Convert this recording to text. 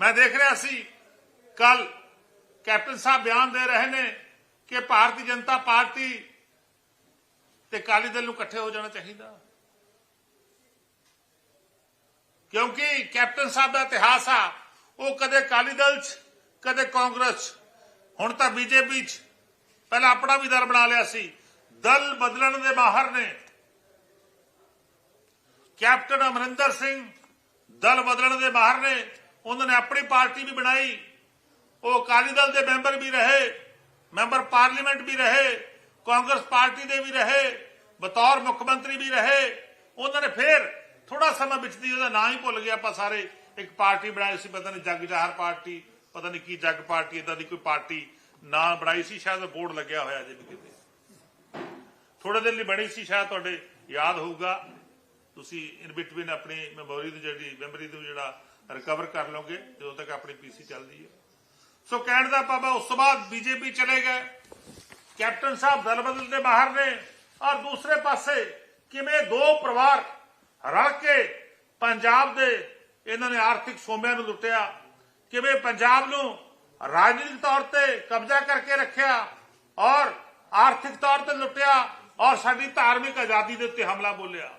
ਮੈਂ ਦੇਖ ਰਿਹਾ ਸੀ ਕੱਲ ਕੈਪਟਨ ਸਾਹਿਬ ਬਿਆਨ ਦੇ ਰਹੇ ਨੇ ਕਿ ਭਾਰਤੀ ਜਨਤਾ ਪਾਰਟੀ ਤੇ ਅਕਾਲੀ ਦਲ ਨੂੰ ਇਕੱਠੇ ਹੋ ਜਾਣਾ ਚਾਹੀਦਾ। ਕਿਉਂਕਿ ਕੈਪਟਨ ਸਾਹਿਬ ਦਾ ਇਤਿਹਾਸ ਆ, ਉਹ ਕਦੇ ਅਕਾਲੀ ਦਲ 'ਚ, ਕਦੇ ਕਾਂਗਰਸ 'ਚ। ਹੁਣ ਤਾਂ ਬੀਜੇਪੀ 'ਚ। ਪਹਿਲਾਂ ਆਪਣਾ ਵੀ ਦਰ ਬਣਾ ਲਿਆ ਸੀ। ਦਲ ਬਦਲਣ ਦੇ ਮਾਹਰ ਨੇ। ਕੈਪਟਨ ਅਮਰਿੰਦਰ ਸਿੰਘ ਦਲ ਬਦਲਣ ਦੇ ਮਾਹਰ ਨੇ। ਉਹਨਾਂ ਨੇ ਆਪਣੀ ਪਾਰਟੀ ਵੀ ਬਣਾਈ। ਉਹ ਅਕਾਲੀ ਦਲ ਦੇ ਮੈਂਬਰ ਵੀ ਰਹੇ, ਮੈਂਬਰ ਪਾਰਲੀਮੈਂਟ ਵੀ ਰਹੇ, ਕਾਂਗਰਸ ਪਾਰਟੀ ਦੇ ਵੀ ਰਹੇ, ਬਤੌਰ ਮੁੱਖ ਮੰਤਰੀ ਵੀ ਰਹੇ। ਉਹਨਾਂ ਨੇ ਫੇਰ ਥੋੜਾ ਸਮਾਂ ਵਿੱਚ ਦੀ ਉਹਦਾ ਨਾਂ ਹੀ ਭੁੱਲ ਗਿਆ ਆਪਾਂ ਸਾਰੇ। ਇੱਕ ਪਾਰਟੀ ਬਣਾਈ ਸੀ, ਪਤਾ ਨਹੀਂ ਜੱਗ ਜਹਰ ਪਾਰਟੀ, ਪਤਾ ਨਹੀਂ ਕੀ ਜੱਗ ਪਾਰਟੀ ਇਦਾਂ ਦੀ ਕੋਈ ਪਾਰਟੀ ਨਾਂ ਬਣਾਈ ਸੀ, ਸ਼ਾਇਦ ਬੋਰਡ ਲੱਗਿਆ ਹੋਇਆ ਜੇ ਵੀ ਕਿਤੇ। ਥੋੜੇ ਦਿਨ ਲਈ ਬਣੀ ਸੀ, ਸ਼ਾਇਦ ਤੁਹਾਡੇ ਯਾਦ ਹੋਊਗਾ। ਤੁਸੀਂ ਇਨ ਬਿਟਵੀਨ ਆਪਣੀ ਮੈਮੋਰੀ ਦੀ ਜਿਹੜੀ ਮੈਮਰੀ ਨੂੰ ਜਿਹੜਾ ਰਿਕਵਰ ਕਰ ਲਓਗੇ ਜਦੋਂ ਤੱਕ ਆਪਣੀ ਪੀਸੀ ਚੱਲਦੀ ਹੈ। ਸੋ ਕਹਿਣ ਦਾ ਪਾਪਾ ਉਸ ਤੋਂ ਬਾਅਦ ਬੀਜੇਪੀ ਚਲੇ ਗਏ। ਕੈਪਟਨ ਸਾਹਿਬ ਦਲ ਬਦਲ ਦੇ ਬਾਹਰ ਨੇ। ਔਰ ਦੂਸਰੇ ਪਾਸੇ ਕਿਵੇਂ ਦੋ ਪਰਿਵਾਰ ਰਲ ਕੇ ਪੰਜਾਬ ਦੇ ਇਹਨਾਂ ਨੇ ਆਰਥਿਕ ਸੋਮਿਆਂ ਨੂੰ ਲੁੱਟਿਆ, ਕਿਵੇਂ ਪੰਜਾਬ ਨੂੰ ਰਾਜਨੀਤਿਕ ਤੌਰ ਤੇ ਕਬਜ਼ਾ ਕਰਕੇ ਰੱਖਿਆ ਔਰ ਆਰਥਿਕ ਤੌਰ ਤੇ ਲੁੱਟਿਆ ਔਰ ਸਾਡੀ ਧਾਰਮਿਕ ਆਜ਼ਾਦੀ ਦੇ ਉੱਤੇ ਹਮਲਾ ਬੋਲਿਆ।